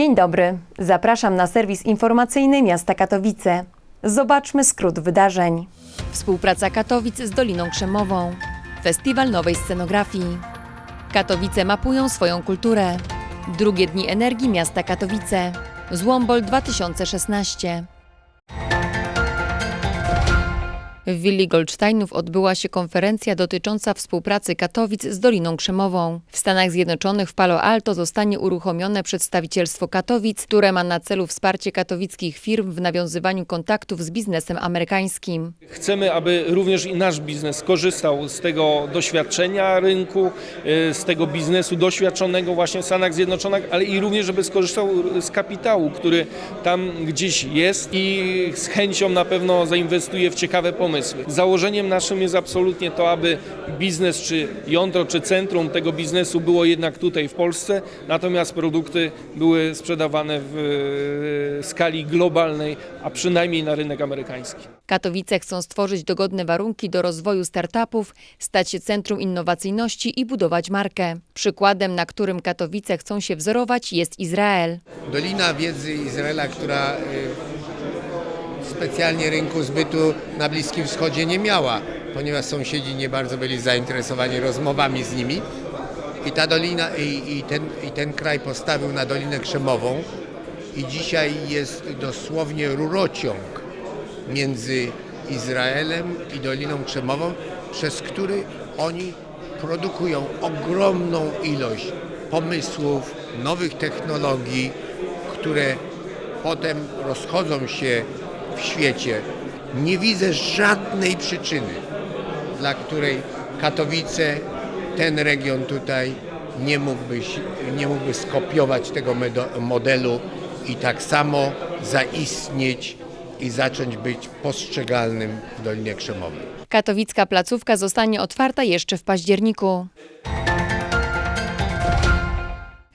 Dzień dobry. Zapraszam na serwis informacyjny miasta Katowice. Zobaczmy skrót wydarzeń. Współpraca Katowic z Doliną Krzemową. Festiwal nowej scenografii. Katowice mapują swoją kulturę. Drugie dni energii miasta Katowice. Złombol 2016. W willi Goldsteinów odbyła się konferencja dotycząca współpracy Katowic z Doliną Krzemową. W Stanach Zjednoczonych w Palo Alto zostanie uruchomione przedstawicielstwo Katowic, które ma na celu wsparcie katowickich firm w nawiązywaniu kontaktów z biznesem amerykańskim. Chcemy, aby również i nasz biznes korzystał z tego doświadczenia rynku, y, z tego biznesu doświadczonego właśnie w Stanach Zjednoczonych, ale i również, żeby skorzystał z kapitału, który tam gdzieś jest i z chęcią na pewno zainwestuje w ciekawe pomysły. Założeniem naszym jest absolutnie to, aby biznes, czy jądro, czy centrum tego biznesu było jednak tutaj w Polsce, natomiast produkty były sprzedawane w skali globalnej, a przynajmniej na rynek amerykański. Katowice chcą stworzyć dogodne warunki do rozwoju startupów, stać się centrum innowacyjności i budować markę. Przykładem, na którym Katowice chcą się wzorować, jest Izrael. Dolina Wiedzy Izraela, która y, specjalnie rynku zbytu na Bliskim Wschodzie nie miała, ponieważ sąsiedzi nie bardzo byli zainteresowani rozmowami z nimi. I ta dolina, i, i, ten, i ten kraj postawił na Dolinę Krzemową i dzisiaj jest dosłownie rurociąg między Izraelem i Doliną Krzemową, przez który oni produkują ogromną ilość pomysłów, nowych technologii, które potem rozchodzą się w świecie. Nie widzę żadnej przyczyny, dla której Katowice, ten region tutaj nie mógłby, nie mógłby skopiować tego modelu i tak samo zaistnieć i zacząć być postrzegalnym w Dolinie Krzemowej. Katowicka placówka zostanie otwarta jeszcze w październiku.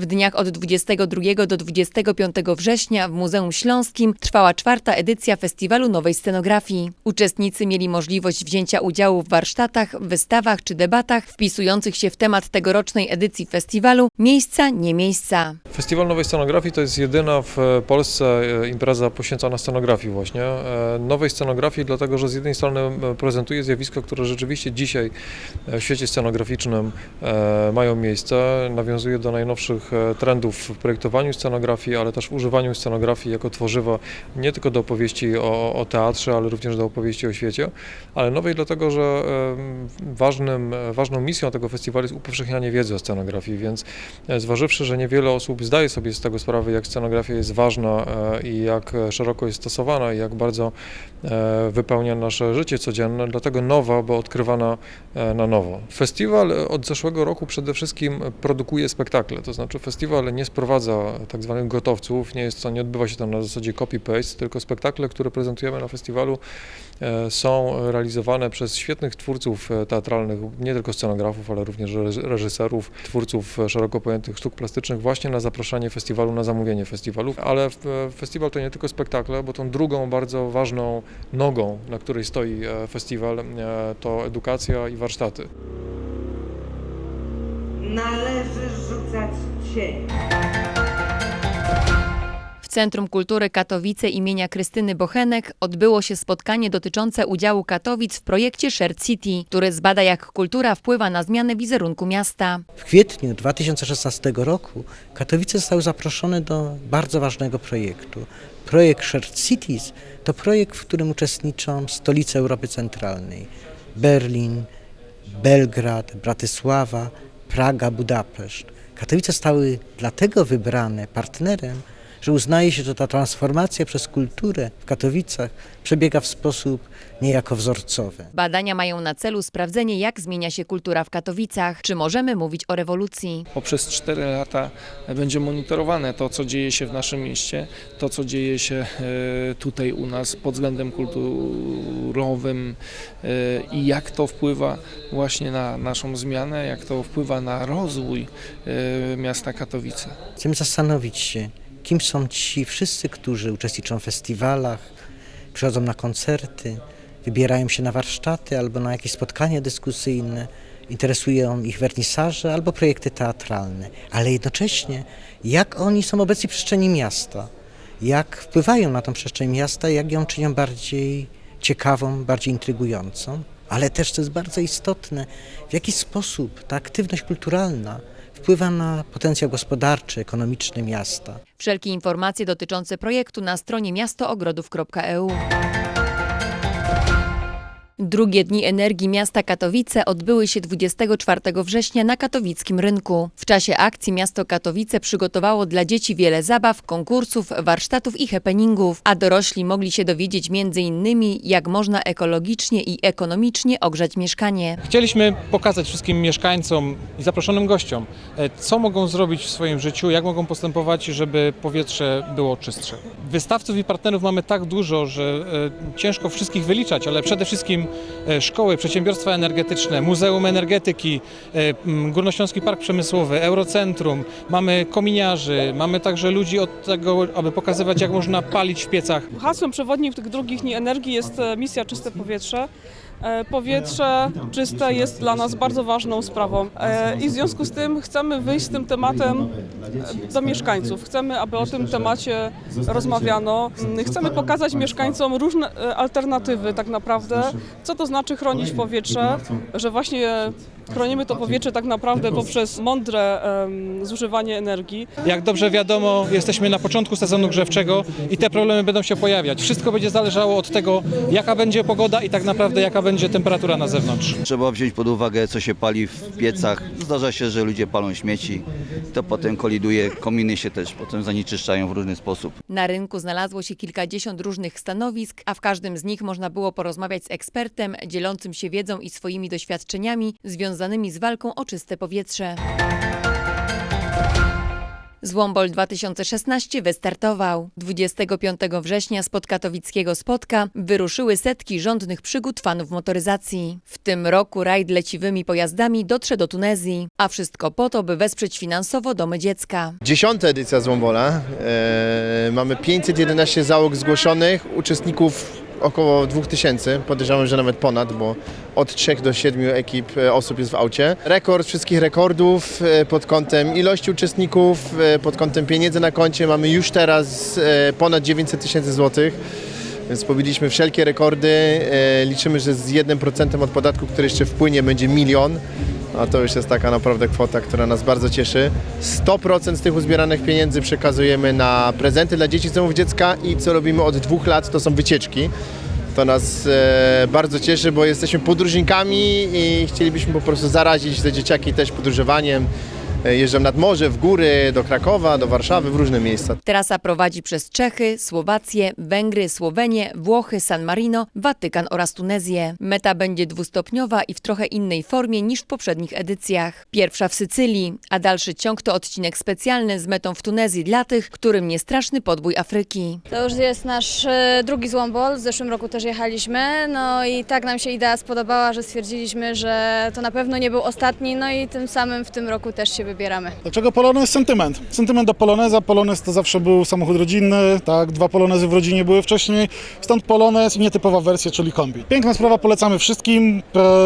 W dniach od 22 do 25 września w Muzeum Śląskim trwała czwarta edycja Festiwalu Nowej Scenografii. Uczestnicy mieli możliwość wzięcia udziału w warsztatach, wystawach czy debatach wpisujących się w temat tegorocznej edycji festiwalu Miejsca, nie miejsca. Festiwal Nowej Scenografii to jest jedyna w e, Polsce e, impreza poświęcona scenografii właśnie. E, Nowej scenografii dlatego, że z jednej strony prezentuje zjawiska, które rzeczywiście dzisiaj w świecie scenograficznym mają miejsce, nawiązuje do najnowszych e, trendów w projektowaniu scenografii, ale też używaniu scenografii jako tworzywa nie tylko do opowieści o, o teatrze, ale również do opowieści o świecie, ale nowej dlatego, że ważnym, ważną misją tego festiwalu jest upowszechnianie wiedzy o scenografii, więc e, zważywszy, że niewiele osób zdaje sobie z tego sprawę, jak scenografia jest ważna e, i jak szeroko jest stosowana i jak bardzo wypełnia nasze życie codzienne, dlatego nowa, bo odkrywana na nowo. Festiwal od zeszłego roku przede wszystkim produkuje spektakle, to znaczy festiwal nie sprowadza tak zwanych gotowców, nie, jest to, nie odbywa się tam na zasadzie copy-paste, tylko spektakle, które prezentujemy na festiwalu e, są realizowane przez świetnych twórców e, teatralnych, nie tylko scenografów, ale również reż- reżyserów, twórców e, szeroko pojętych sztuk plastycznych właśnie na zaproszenie festiwalu, na zamówienie festiwalów. Ale festiwal to nie tylko spektakle, bo tą drugą bardzo ważną nogą, na której stoi festiwal, to edukacja i warsztaty. Należy rzucać cień. W Centrum Kultury Katowice imienia Krystyny Bochenek odbyło się spotkanie dotyczące udziału Katowic w projekcie Shared City, który zbada jak kultura wpływa na zmianę wizerunku miasta. W kwietniu 2016 roku Katowice zostały zaproszone do bardzo ważnego projektu. Projekt Shared Cities to projekt, w którym uczestniczą stolice Europy Centralnej. Berlin, Belgrad, Bratysława, Praga, Budapeszt. Katowice stały dlatego wybrane partnerem, że uznaje się, że ta transformacja przez kulturę w Katowicach przebiega w sposób niejako wzorcowy. Badania mają na celu sprawdzenie, jak zmienia się kultura w Katowicach. Czy możemy mówić o rewolucji? Poprzez 4 lata będzie monitorowane to, co dzieje się w naszym mieście, to, co dzieje się e, tutaj u nas pod względem kulturowym e, i jak to wpływa właśnie na naszą zmianę, jak to wpływa na rozwój e, miasta Katowice. Chcemy zastanowić się, kim są ci wszyscy, którzy uczestniczą w festiwalach, przychodzą na koncerty, wybierają się na warsztaty albo na jakieś spotkania dyskusyjne interesują ich wernisaże albo projekty teatralne, ale jednocześnie jak oni są obecni w przestrzeni miasta, jak wpływają na tą przestrzeń miasta, jak ją czynią bardziej ciekawą, bardziej intrygującą, ale też, co jest bardzo istotne, w jaki sposób ta aktywność kulturalna wpływa na potencjał gospodarczy, ekonomiczny miasta. Wszelkie informacje dotyczące projektu na stronie miastoogrodów.eu. Drugie dni energii miasta Katowice odbyły się 24 września na katowickim rynku. W czasie akcji miasto Katowice przygotowało dla dzieci wiele zabaw, konkursów, warsztatów i happeningów, a dorośli mogli się dowiedzieć m.in. jak można ekologicznie i ekonomicznie ogrzać mieszkanie. Chcieliśmy pokazać wszystkim mieszkańcom i zaproszonym gościom, e, co mogą zrobić w swoim życiu, jak mogą postępować, żeby powietrze było czystsze. Wystawców i partnerów mamy tak dużo, że e, ciężko wszystkich wyliczać, ale przede wszystkim szkoły, przedsiębiorstwa energetyczne, Muzeum Energetyki, e, Górnośląski Park Przemysłowy, Eurocentrum, mamy kominiarzy, mamy także ludzi od tego, aby pokazywać, jak można palić w piecach. Hasłem przewodnim tych drugich dni energii jest e, misja Czyste Powietrze. E, Powietrze czyste jest dla nas bardzo ważną sprawą E, i w związku z tym chcemy wyjść z tym tematem e, do mieszkańców. Chcemy, aby o tym temacie rozmawiano. Mm, Chcemy pokazać mieszkańcom różne alternatywy tak naprawdę, co to znaczy chronić powietrze, że właśnie chronimy to powietrze tak naprawdę poprzez mądre em, zużywanie energii. Jak dobrze wiadomo, jesteśmy na początku sezonu grzewczego i te problemy będą się pojawiać. Wszystko będzie zależało od tego, jaka będzie pogoda i tak naprawdę jaka będzie temperatura na zewnątrz. Trzeba wziąć pod uwagę, co się pali w piecach. Zdarza się, że ludzie palą śmieci. To potem koliduje, kominy się też potem zanieczyszczają w różny sposób. Na rynku znalazło się kilkadziesiąt różnych stanowisk, a w każdym z nich można było porozmawiać z ekspertem dzielącym się wiedzą i swoimi doświadczeniami związanymi z walką o czyste powietrze. Złombol 2016 wystartował. 25 września spod katowickiego Spotka wyruszyły setki rządnych przygód fanów motoryzacji. W tym roku rajd leciwymi pojazdami dotrze do Tunezji, a wszystko po to, by wesprzeć finansowo domy dziecka. Dziesiąta edycja Złombola. E, mamy 511 załóg zgłoszonych, uczestników około 2000, podejrzewam, że nawet ponad, bo od 3 do 7 ekip e, osób jest w aucie. Rekord wszystkich rekordów e, pod kątem ilości uczestników, e, pod kątem pieniędzy na koncie mamy już teraz ponad 900 tysięcy złotych. Więc pobiliśmy wszelkie rekordy. Liczymy, że z 1% od podatku, który jeszcze wpłynie, będzie milion. A to już jest taka naprawdę kwota, która nas bardzo cieszy. 100% z tych uzbieranych pieniędzy przekazujemy na prezenty dla dzieci z domów dziecka i co robimy od dwóch lat, to są wycieczki. To nas e, bardzo cieszy, bo jesteśmy podróżnikami i chcielibyśmy po prostu zarazić te dzieciaki też podróżowaniem. E, Jeżdżą nad morze, w góry, do Krakowa, do Warszawy, w różne miejsca. Trasa prowadzi przez Czechy, Słowację, Węgry, Słowenię, Włochy, San Marino, Watykan oraz Tunezję. Meta będzie dwustopniowa i w trochę innej formie niż w poprzednich edycjach. Pierwsza w Sycylii, a dalszy ciąg to odcinek specjalny z metą w Tunezji dla tych, którym nie straszny podbój Afryki. To już jest nasz e, drugi złombol. W zeszłym roku też jechaliśmy. No i tak nam się idea spodobała, że stwierdziliśmy, że to na pewno nie był ostatni. No i tym samym w tym roku też się wybieramy. Dlaczego Polonez? Sentyment. Sentyment do Poloneza. Polonez to zawsze był samochód rodzinny, tak? Dwa Polonezy w rodzinie były wcześniej, stąd Polonez i nietypowa wersja, czyli kombi. Piękna sprawa, polecamy wszystkim.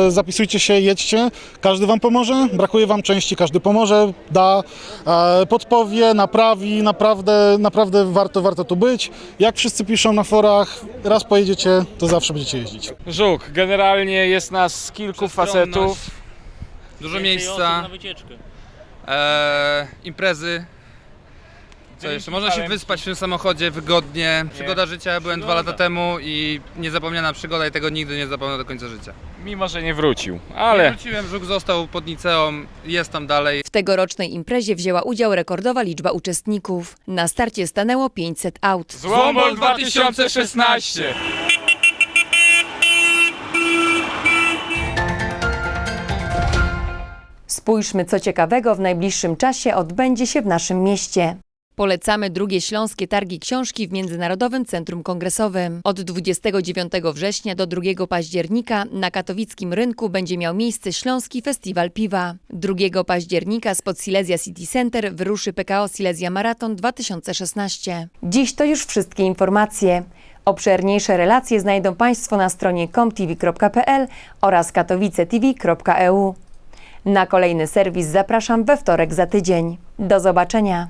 E, zapisujcie się, jedźcie. Każdy wam pomoże. Brakuje wam części, każdy pomoże, da, e, podpowie, naprawi. Naprawdę, naprawdę warto, warto tu być. Jak wszyscy piszą na forach, raz pojedziecie, to zawsze będziecie jeździć. Żuk. Generalnie jest nas kilku facetów. Dużo miejsca, e, imprezy. Co jeszcze? Można się wyspać w tym samochodzie wygodnie. Przygoda życia, byłem dwa lata temu i niezapomniana przygoda i tego nigdy nie zapomnę do końca życia. Mimo, że nie wrócił, Nie ale wróciłem, Żuk został pod Niceą, jest tam dalej. W tegorocznej imprezie wzięła udział rekordowa liczba uczestników. Na starcie stanęło 500 aut. Złombol 2016! Spójrzmy, co ciekawego w najbliższym czasie odbędzie się w naszym mieście. Polecamy drugie Śląskie Targi Książki w Międzynarodowym Centrum Kongresowym. Od 29 września do 2 października na katowickim rynku będzie miał miejsce Śląski Festiwal Piwa. 2 października spod Silesia City Center wyruszy PKO Silesia Marathon 2016. Dziś to już wszystkie informacje. Obszerniejsze relacje znajdą Państwo na stronie comtv.pl oraz katowicetv.eu. Na kolejny serwis zapraszam we wtorek za tydzień. Do zobaczenia.